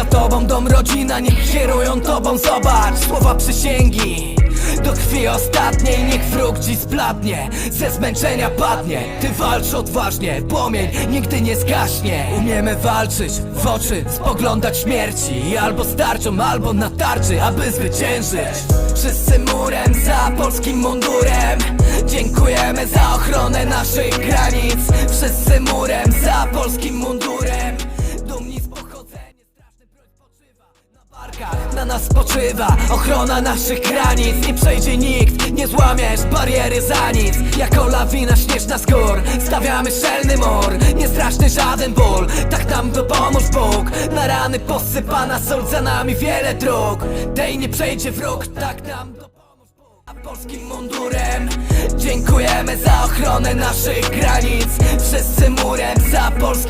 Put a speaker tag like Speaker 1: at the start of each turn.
Speaker 1: za tobą dom, rodzina Niech kierują tobą, zobacz. Słowa przysięgi do krwi ostatniej Niech wróg ci splabnie Ze zmęczenia padnie. Ty walcz odważnie Płomień nigdy nie zgaśnie. Umiemy walczyć w oczy Spoglądać śmierci Albo starczą, albo na tarczy Aby zwyciężyć. Wszyscy murem za polskim mundurem Dziękujemy za ochronę naszych granic na nas spoczywa. Ochrona naszych granic. Nie przejdzie nikt, nie złamiesz bariery za nic. Jako lawina śnieżna z gór. Stawiamy szczelny mur. Nie straszny żaden ból. Tak nam dopomóż Bóg. Na rany posypana sól Za nami wiele dróg. Tej nie przejdzie wróg. Tak nam dopomóż Bóg. A polskim mundurem Dziękujemy za ochronę naszych granic. Wszyscy murem za polskim